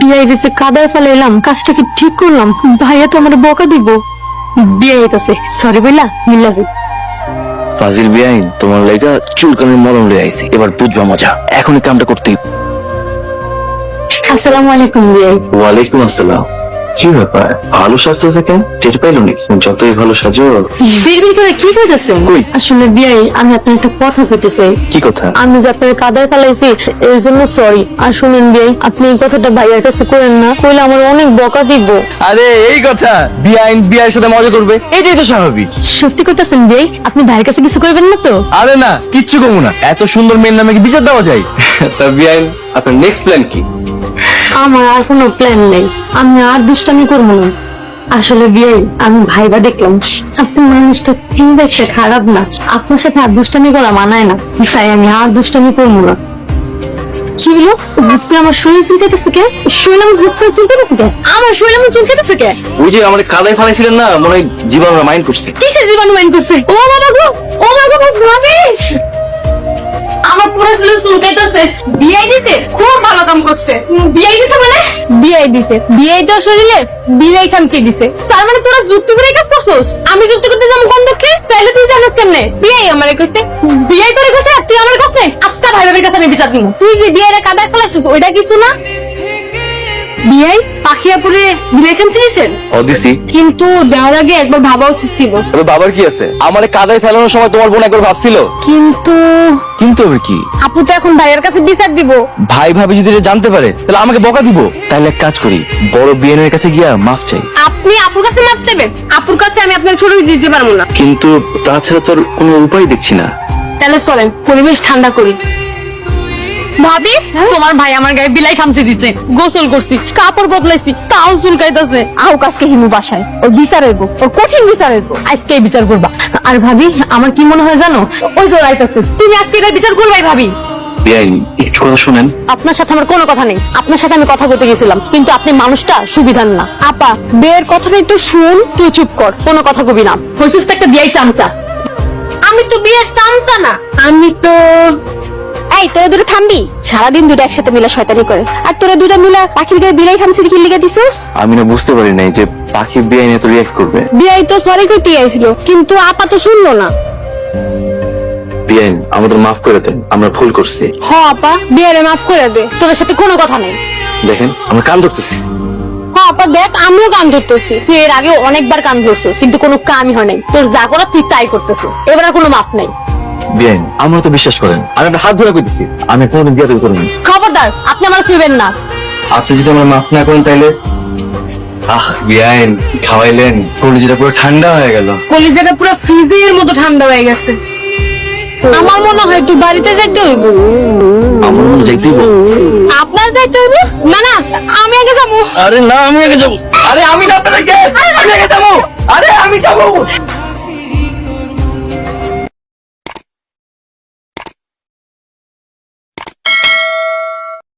বিয়ে গেছে কাদায় ফেলাইলাম কাজটা কি ঠিক করলাম? ভাইয়া তো আমার বকা দিব। বিয়াই কাছে সরি বইলা মিল্লাজি ফাজিল বিয়াই তোমার লেগা চুলকানির মলম লয়ে আইছি এবার বুঝবা মজা এখনই কামটা করতেই আসসালামু আলাইকুম বিয়ে ওয়ালাইকুম আসসালাম। কি ব্যাপার? ভালো সাজতেছে কেন? টের পাইলো নাকি? যতই ভালো সাজো। বিড়বিড় করে কি কইতাছেন কই? আসলে বিয়ে আমি আপনার একটা কথা কইতে চাই কি কথা? আমি যে আপনার কাদায় ফেলাইছি এর জন্য সরি আর শুনেন বিয়ে আপনি এই কথাটা ভাইয়ার কাছে করেন না। কইলে আমার অনেক বকা দিব। আরে এই কথা। বিআইন বিআইয়ের সাথে মজা করবে? এটাই তো স্বাভাবিক। সত্যি কইতাছেন বিয়ে আপনি ভাইয়ের কাছে কিছু করবেন না তো? আরে না কিচ্ছু কমু না। এত সুন্দর মেয়ের নামে কি বিচার দেওয়া যায়? তা বিআইন আপনার নেক্সট প্ল্যান কি? আমার আর কোনো প্ল্যান নেই। আমি আর দুষ্টামি করব না। আসলে বিয়ে আমি ভাইবা দেখলাম। আপনি মানুষটা তিন দেখতে খারাপ না। আপনার সাথে আর দুষ্টামি করা মানায় না। তাই আমি আর দুষ্টামি করব না। কি হলো? বুঝতে আমার শরীর কে? শরীর আমার ভুট করে চুলকাইতেছে কে? আমার শরীর আমার কে? ওই যে আমার কাদায় ফালাইছিলেন না মনে হয় জীবন মাইন্ড করছে। কিসের জীবাণু মাইন করছে? ও বাবা গো! ও বাবা গো আমার পুরো শরীর চুলকাইতেছে বিআই দিতে খুব ভালো কাম করছে। বিআই দিতে মানে? দিতে বিআই তো। শরীরে বিআই খামচি দিছে। তার মানে তোরা যুক্তি করে কাজ করছস? আমি যুক্তি করতে যাব কোন দুঃখে? তাহলে তুই জানিস কেমনে? বিআই আমারে কইছে বিআই তোরে কইছে, তুই আমার কাছে আচ্ছা ভাই ভাবির কাছে আমি বিচার দিব। তুই যে বিআইরে কাদায় ফেলাছিস ওইটা কিছু না। বিআই পাখিয়াপুরে বিআই খামচি অদিসি কিন্তু দেওয়ার আগে একবার ভাবা উচিত ছিল। তবে বাবার কি আছে? আমারে কাদায় ফেলানোর সময় তোমার বোন একবার ভাবছিল? কিন্তু কিন্তু আবার কি? আপু তো এখন ভাইয়ের কাছে বিচার দিব। ভাই ভাবি যদি এটা জানতে পারে তাহলে আমাকে বকা দিব। তাহলে এক কাজ করি বড় বিএনের কাছে গিয়া মাফ চাই। আপনি আপুর কাছে মাপ চাইবেন? আপুর কাছে আমি আপনার ছোট দিতে পারব না। কিন্তু তাছাড়া তোর কোনো উপায় দেখছি না। তাহলে চলেন পরিবেশ ঠান্ডা করি। ভাবি তোমার ভাই আমার গায়ে বিলাই খামচে দিছে গোসল করছি কাপড় বদলাইছি তাও চুলকাইতাছে। আও কাজকে হিমু বাসায় ওর বিচার হইব ওর কঠিন বিচার হইব। আজকে বিচার করবা। আর ভাবি আমার কি মনে হয় জানো? ওই তো রাইতাছে তুমি আজকে এটা বিচার করবাই ভাবি। একটু কথা শুনেন। আপনার সাথে আমার কোনো কথা নেই। আপনার সাথে আমি কথা বলতে গেছিলাম কিন্তু আপনি মানুষটা সুবিধার না। আপা কথাটা একটু শুন তুই চুপ কর কোনো কথা কবি না। হইছিস একটা বিয়াই চামচা। আমি তো বিয়ের চামচা না। আমি তো এই তোরা দুটো থামবি। সারাদিন দুটো একসাথে মিলা শয়তানি করে। আর তোরা দুটো মিলা পাখির গায়ে বিলাই খামছির কি লিখে দিছিস? আমি না বুঝতে পারি নাই যে পাখি বিআইন এত রিয়াক্ট করবে। বিয়াই তো সরি করতে আইছিল কিন্তু আপা তো শুনলো না। বিআইন আমাদের মাফ করে দেন আমরা ভুল করছি। হ আপা বিয়ারে মাফ করে দে তোদের সাথে কোনো কথা নেই। দেখেন আমরা কান ধরতেছি। হ আপা দেখ আমিও কান ধরতেছি। তুই এর আগে অনেকবার কান ধরছিস কিন্তু কোনো কামই হয় নাই। তোর যা করার তুই তাই করতেছিস। এবার আর কোনো মাফ নেই। বিআইন আমরা তো বিশ্বাস করেন আমি একটা হাত ধরে কইতেছি আমি কোনোদিন বিয়ে করব না খবরদার আপনি আমার চুইবেন না। আপনি যদি আমার মাফ না করেন তাইলে? আহ বিআইন খাওয়াইলেন কলিজিটা পুরো ঠান্ডা হয়ে গেল। কলিজাটা পুরো ফ্রিজের মতো ঠান্ডা হয়ে গেছে। আমার মনে হয় একটু বাড়িতে যাইতে হইব। আমার মনে যাইতেই বল। আপনার যাইতে হইব? না না আমি আগে যাব। আরে না আমি আগে যাব। আরে আমি না আপনাদের গেস্ট আমি আগে যাব। আরে আমি যাব।